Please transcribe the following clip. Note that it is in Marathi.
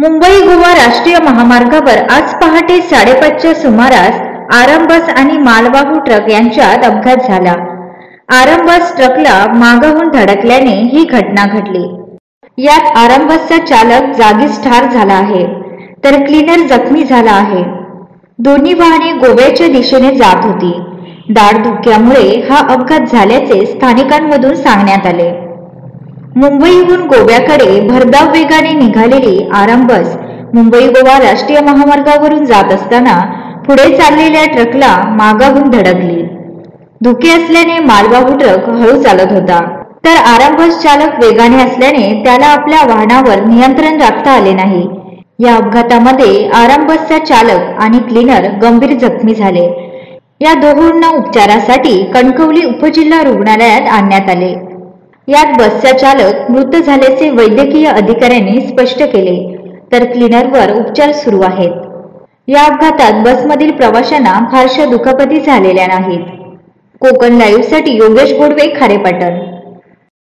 मुंबई गोवा राष्ट्रीय महामार्गावर आज पहाटे साडेपाचच्या सुमारास आराम बस आणि मालवाहू ट्रक यांच्यात अपघात झाला. आराम बस ट्रकला मागाहून धडकल्याने ही घटना घडली. यात आराम बसचा चालक जागीच ठार झाला आहे तर क्लीनर जखमी झाला आहे. दोन्ही वाहने गोव्याच्या दिशेने जात होती. दाड धुक्यामुळे हा अपघात झाल्याचे स्थानिकांमधून सांगण्यात आले. मुंबईहून गोव्याकडे भरधाव वेगाने निघालेली आराम बस मुंबई गोवा राष्ट्रीय महामार्गावरून जात असताना पुढे चाललेल्या ट्रकला मागाहून धडकली. धुके असल्याने मालवाहू ट्रक हळू चालत होता. तर आराम बस चालक वेगाने असल्याने त्याला आपल्या वाहनावर नियंत्रण राखता आले नाही. या अपघातामध्ये आराम बसचा चालक आणि क्लीनर गंभीर जखमी झाले. या दोघांना उपचारासाठी कणकवली उपजिल्हा रुग्णालयात आणण्यात आले. यात बसचा चालक मृत झाल्याचे वैद्यकीय अधिकाऱ्यांनी स्पष्ट केले. तर क्लीनरवर उपचार सुरू आहेत. या अपघातात बसमधील प्रवाशांना फारशा दुखापती झालेल्या नाहीत. कोकण लाईव्हसाठी योगेश गोडवे खारेपाटण.